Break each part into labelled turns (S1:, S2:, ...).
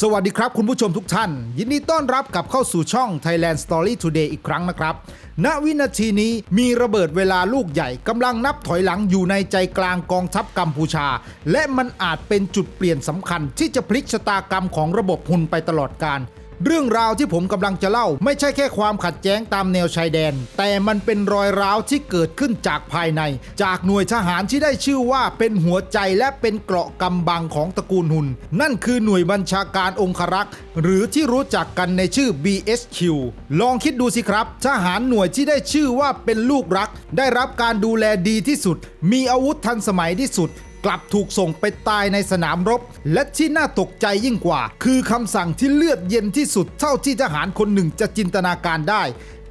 S1: สวัสดีครับคุณผู้ชมทุกท่าน ยินดีต้อนรับกลับเข้าสู่ช่อง Thailand Story Today อีกครั้งนะครับ ณวินาทีนี้มีระเบิดเวลาลูกใหญ่กำลังนับถอยหลังอยู่ในใจกลางกองทัพกัมพูชา และมันอาจเป็นจุดเปลี่ยนสำคัญที่จะพลิกชะตากรรมของระบบหุนไปตลอดกาล เรื่องราวที่ผมกำลังจะเล่า ไม่ใช่แค่ความขัดแย้งตามแนวชายแดน แต่มันเป็นรอยร้าวที่เกิดขึ้นจากภายใน จากหน่วยทหารที่ได้ชื่อว่าเป็นหัวใจและเป็นเกราะกำบังของตระกูลหุน นั่นคือหน่วยบัญชาการองครักษ์หรือที่รู้จักกันในชื่อ BSQ ลองคิดดูสิครับ ทหารหน่วยที่ได้ชื่อว่าเป็นลูกรัก ได้รับการดูแลดีที่สุด มีอาวุธทันสมัยที่สุด กลับถูกส่งไปตายในสนามรบ และที่น่าตกใจยิ่งกว่า คือคำสั่งที่เลือดเย็นที่สุดเท่าที่ทหารคนหนึ่งจะจินตนาการได้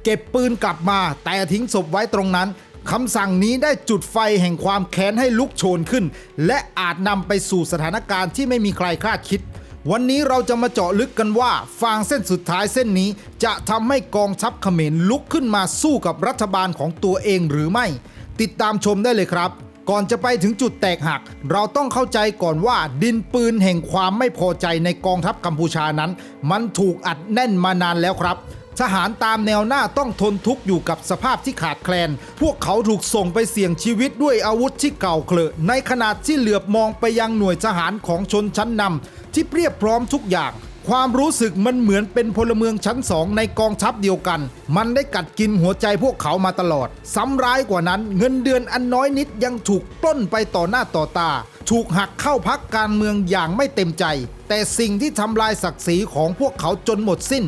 S1: เก็บปืนกลับมาแต่ทิ้งศพไว้ตรงนั้นคำสั่งนี้ได้จุดไฟแห่งความแค้นให้ลุกโชนขึ้น และอาจนำไปสู่สถานการณ์ที่ไม่มีใครคาดคิด วันนี้เราจะมาเจาะลึกกันว่า ฟางเส้นสุดท้ายเส้นนี้ จะทำให้กองทัพเขมรลุกขึ้นมาสู้กับรัฐบาลของตัวเองหรือไม่ ติดตามชมได้เลยครับ ก่อนจะไปถึงจุดแตกหัก เราต้องเข้าใจก่อนว่าดินปืนแห่งความไม่พอใจในกองทัพกัมพูชานั้น มันถูกอัดแน่นมานานแล้วครับทหารตามแนวหน้าต้องทนทุกข์อยู่กับสภาพที่ขาดแคลน พวกเขาถูกส่งไปเสี่ยงชีวิตด้วยอาวุธที่เก่าเคลอะในขณะที่เหลือบมองไปยังหน่วยทหารของชนชั้นนำที่เพียบพร้อมทุกอย่าง ความรู้สึกมันเหมือนเป็นพลเมืองชั้นสองในกองทัพเดียวกัน มันได้กัดกินหัวใจพวกเขามาตลอด ซ้ำร้ายกว่านั้น เงินเดือนอันน้อยนิดยังถูกปล้นไปต่อหน้าต่อตา ถูกหักเข้าพักการเมืองอย่างไม่เต็มใจ แต่สิ่งที่ทำลายศักดิ์ศรีของพวกเขาจนหมดสิ้น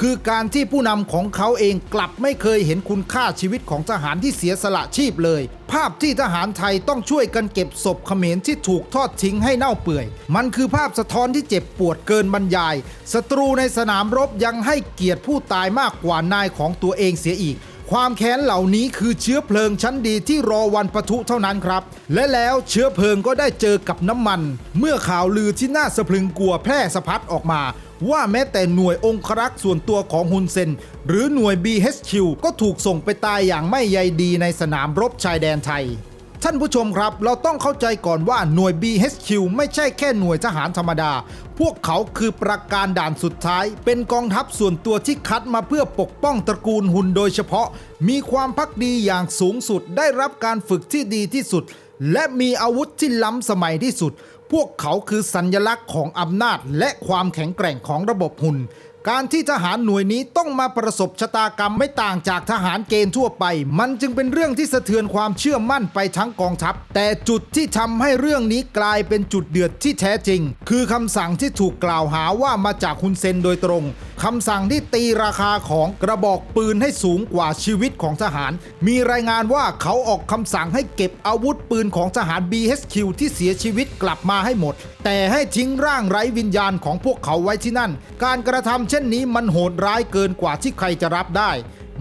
S1: คือการที่ผู้นำของเขาเองกลับไม่เคยเห็นคุณค่าชีวิตของทหารที่เสียสละชีพเลย ภาพที่ทหารไทยต้องช่วยกันเก็บศพเขมรที่ถูกทอดทิ้งให้เน่าเปื่อย มันคือภาพสะท้อนที่เจ็บปวดเกินบรรยายศัตรูในสนามรบยังให้เกียรติผู้ตายมากกว่านายของตัวเองเสียอีก ความแค้นเหล่านี้คือเชื้อเพลิงชั้นดีที่รอวันปะทุเท่านั้นครับ และแล้วเชื้อเพลิงก็ได้เจอกับน้ำมัน เมื่อข่าวลือที่น่าสะพรึงกลัวแพร่สะพัดออกมา ว่าแม้แต่หน่วยองครักษ์ส่วนตัวของฮุนเซน หรือหน่วย BHQ ก็ถูกส่งไปตายอย่างไม่ใยดีในสนามรบชายแดนไทย ท่านผู้ชมครับ เราต้องเข้าใจก่อนว่าหน่วย BHQ ไม่ใช่แค่หน่วยทหารธรรมดา พวกเขาคือประการด่านสุดท้าย เป็นกองทัพส่วนตัวที่คัดมาเพื่อปกป้องตระกูลหุ่นโดยเฉพาะ มีความพักดีอย่างสูงสุด ได้รับการฝึกที่ดีที่สุด และมีอาวุธที่ล้ำสมัยที่สุด พวกเขาคือสัญญลักษณ์ของอำนาจและความแข็งแกร่งของระบบหุ่น การที่ทหารหน่วยนี้ต้องมาประสบชะตากรรมไม่ต่างจากทหารเกณฑ์ทั่วไป มันจึงเป็นเรื่องที่สะเทือนความเชื่อมั่นไปทั้งกองทัพ แต่จุดที่ทำให้เรื่องนี้กลายเป็นจุดเดือดที่แท้จริง คือคำสั่งที่ถูกกล่าวหาว่ามาจากคุณเซนโดยตรงคำสั่งที่ตีราคาของกระบอกปืนให้สูงกว่าชีวิตของทหาร มีรายงานว่าเขาออกคำสั่งให้เก็บอาวุธปืนของทหาร BHQ ที่เสียชีวิตกลับมาให้หมด แต่ให้ทิ้งร่างไร้วิญญาณของพวกเขาไว้ที่นั่น การกระทำเช่นนี้มันโหดร้ายเกินกว่าที่ใครจะรับได้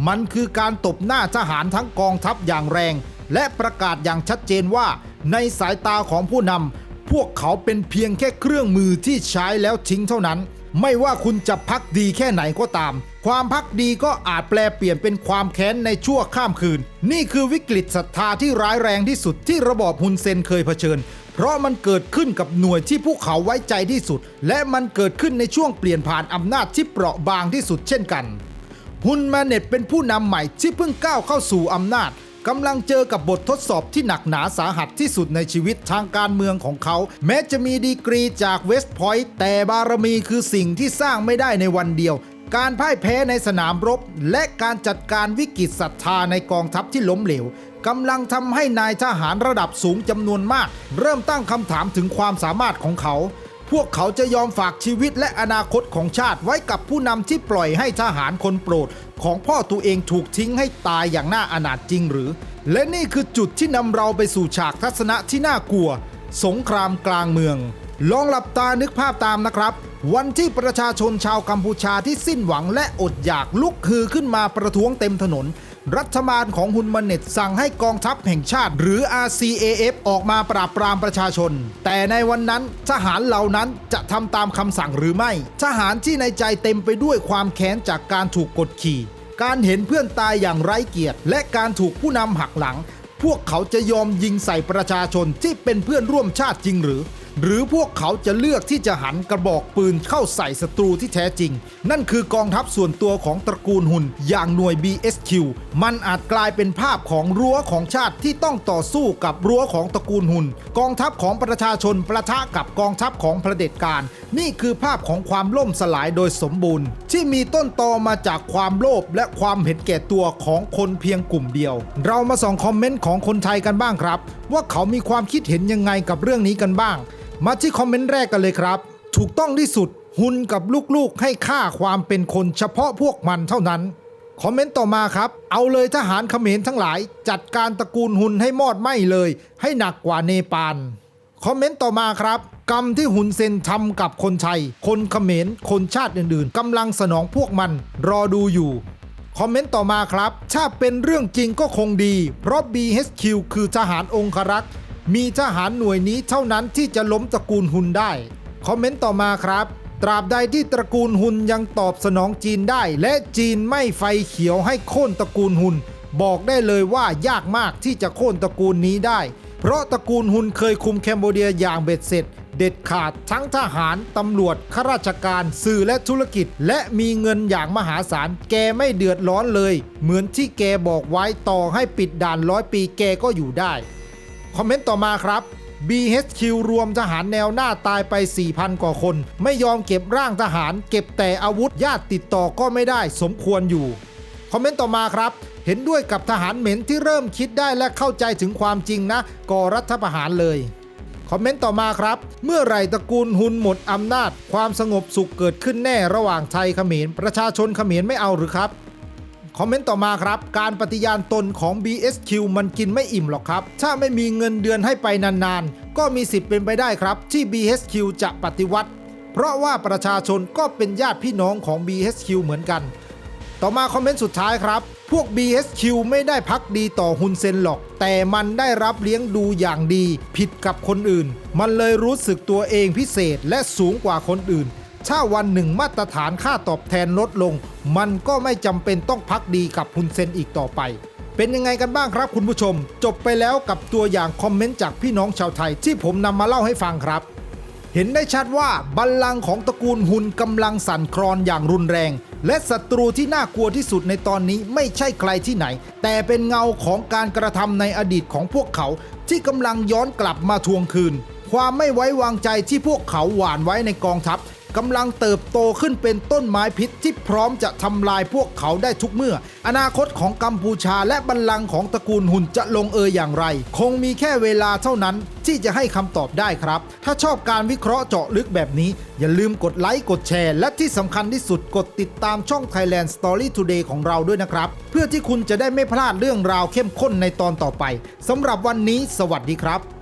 S1: มันคือการตบหน้าทหารทั้งกองทัพอย่างแรง และประกาศอย่างชัดเจนว่า ในสายตาของผู้นำพวกเขาเป็นเพียงแค่เครื่องมือที่ใช้แล้วทิ้งเท่านั้น ไม่ว่าคุณจะพักดีแค่ไหนก็ตาม ความพักดีก็อาจแปลเปลี่ยนเป็นความแค้นในชั่วข้ามคืน นี่คือวิกฤตศรัทธาที่ร้ายแรงที่สุดที่ระบอบฮุนเซนเคยเผชิญ เพราะมันเกิดขึ้นกับหน่วยที่พวกเขาไว้ใจที่สุด และมันเกิดขึ้นในช่วงเปลี่ยนผ่านอำนาจที่เปราะบางที่สุดเช่นกันฮุนมาเน็ตเป็นผู้นำใหม่ที่เพิ่งก้าวเข้าสู่อำนาจกำลังเจอกับบททดสอบที่หนักหนาสาหัสที่สุดในชีวิตทางการเมืองของเขา แม้จะมีดีกรีจากเวสต์พอยต์แต่บารมีคือสิ่งที่สร้างไม่ได้ในวันเดียว การพ่ายแพ้ในสนามรบ และการจัดการวิกฤตศรัทธาในกองทัพที่ล้มเหลวกำลังทำให้นายทหารระดับสูงจำนวนมาก เริ่มตั้งคำถามถึงความสามารถของเขา พวกเขาจะยอมฝากชีวิตและอนาคตของชาติไว้กับผู้นำที่ปล่อยให้ทหารคนโปรด ของพ่อตัวเองถูกทิ้งให้ตายอย่างน่าอนาถจริงหรือ และนี่คือจุดที่นำเราไปสู่ฉากทัศนะที่น่ากลัว สงครามกลางเมือง ลองหลับตานึกภาพตามนะครับ วันที่ประชาชนชาวกัมพูชาที่สิ้นหวังและอดอยากลุกฮือขึ้นมาประท้วงเต็มถนน รัฐบาลของฮุนมาเน็ตสั่งให้กองทัพแห่งชาติ หรือ RCAF ออกมาปราบปรามประชาชน แต่ในวันนั้นทหารเหล่านั้นจะทำตามคำสั่งหรือไม่ ทหารที่ในใจเต็มไปด้วยความแค้นจากการถูกกดขี่ การเห็นเพื่อนตายอย่างไร้เกียรติ และการถูกผู้นำหักหลัง พวกเขาจะยอมยิงใส่ประชาชนที่เป็นเพื่อนร่วมชาติจริงหรือ หรือพวกเขาจะเลือกที่จะหันกระบอกปืนเข้าใส่ศัตรูที่แท้จริง นั่นคือกองทัพส่วนตัวของตระกูลหุ่น อย่างหน่วย BSQ มันอาจกลายเป็นภาพของรั้วของชาติที่ต้องต่อสู้กับรั้วของตระกูลหุ่น กองทัพของประชาชนประทะกับกองทัพของเผด็จการ นี่คือภาพของความล่มสลายโดยสมบูรณ์ ที่มีต้นตอมาจากความโลภและความเห็นแก่ตัวของคนเพียงกลุ่มเดียว เรามาส่องคอมเมนต์ของคนไทยกันบ้างครับ ว่าเขามีความคิดเห็นยังไงกับเรื่องนี้กันบ้าง มาที่คอมเมนต์แรกกันเลยครับ ถูกต้องที่สุดหุนกับลูกๆให้ค่าความเป็นคนเฉพาะพวกมันเท่านั้น คอมเมนต์ต่อมาครับ เอาเลยทหารเขมรทั้งหลาย จัดการตระกูลหุนให้มอดไหม้เลย ให้หนักกว่าเนปาลคอมเมนต์ต่อมาครับ กรรมที่หุนเซนทำกับคนไทย คนเขมร คนชาติอื่นๆกำลังสนองพวกมัน รอดูอยู่ คอมเมนต์ต่อมาครับ ถ้าเป็นเรื่องจริงก็คงดี เพราะ BHQ คือทหารองครักษ์ มีทหารหน่วยนี้เท่านั้นที่จะล้มตระกูลหุนได้ คอมเมนต์ต่อมาครับ ตราบใดที่ตระกูลหุนยังตอบสนองจีนได้ และจีนไม่ไฟเขียวให้โค่นตระกูลหุน บอกได้เลยว่ายากมากที่จะโค่นตระกูลนี้ได้ เพราะตระกูลหุนเคยคุมแคนโบเดียอย่างเบ็ดเสร็จ เด็ดขาดทั้งทหาร ตำรวจข้าราชการ สื่อและธุรกิจ และมีเงินอย่างมหาศาลแกไม่เดือดร้อนเลย เหมือนที่แกบอกไว้ต่อให้ปิดด่านร้อยปีแกก็อยู่ได้ คอมเมนต์ต่อมาครับ BHQ รวมทหารแนวหน้าตายไป 4,000 กว่าคน ไม่ยอมเก็บร่างทหาร เก็บแต่อาวุธญาติติดต่อก็ไม่ได้สมควรอยู่ คอมเมนต์ต่อมาครับ เห็นด้วยกับทหารเหม็นที่เริ่มคิดได้และเข้าใจถึงความจริงนะก่อรัฐประหารเลยคอมเมนต์ต่อมาครับ เมื่อไรตระกูลหุนหมดอำนาจ ความสงบสุขเกิดขึ้นแน่ระหว่างไทยเขมร ประชาชนเขมรไม่เอาหรือครับ คอมเมนต์ต่อมาครับ การปฏิญาณตนของ BSQ มันกินไม่อิ่มหรอกครับ ถ้าไม่มีเงินเดือนให้ไปนานๆ ก็มีสิทธิ์เป็นไปได้ครับ ที่ BSQ จะปฏิวัติ เพราะว่าประชาชนก็เป็นญาติพี่น้องของ BSQ เหมือนกัน ต่อมาคอมเมนต์สุดท้ายครับ พวก BSQ ไม่ได้พักดีต่อฮุนเซนหรอก แต่มันได้รับเลี้ยงดูอย่างดี ผิดกับคนอื่น มันเลยรู้สึกตัวเองพิเศษและสูงกว่าคนอื่น ถ้าวันหนึ่งมาตรฐานค่าตอบแทนลดลง มันก็ไม่จำเป็นต้องพักดีกับฮุนเซนอีกต่อไป เป็นยังไงกันบ้างครับคุณผู้ชม จบไปแล้วกับตัวอย่างคอมเมนต์จากพี่น้องชาวไทยที่ผมนำมาเล่าให้ฟังครับ เห็นได้ชัดว่าบัลลังก์ของตระกูลหุนกำลังสั่นคลอนอย่างรุนแรง และศัตรูที่น่ากลัวที่สุดในตอนนี้ไม่ใช่ใครที่ไหน แต่เป็นเงาของการกระทำในอดีตของพวกเขา ที่กำลังย้อนกลับมาทวงคืนความไม่ไว้วางใจที่พวกเขาหว่านไว้ในกองทัพ กำลังเติบโตขึ้นเป็นต้นไม้พิษที่พร้อมจะทำลายพวกเขาได้ทุกเมื่อ อนาคตของกัมพูชาและบัลลังก์ของตระกูลหุ่นจะลงเอยอย่างไร คงมีแค่เวลาเท่านั้นที่จะให้คำตอบได้ครับ ถ้าชอบการวิเคราะห์เจาะลึกแบบนี้ อย่าลืมกดไลค์กดแชร์ และที่สำคัญที่สุดกดติดตามช่อง Thailand Story Today ของเราด้วยนะครับ เพื่อที่คุณจะได้ไม่พลาดเรื่องราวเข้มข้นในตอนต่อไปสำหรับวันนี้ สวัสดีครับ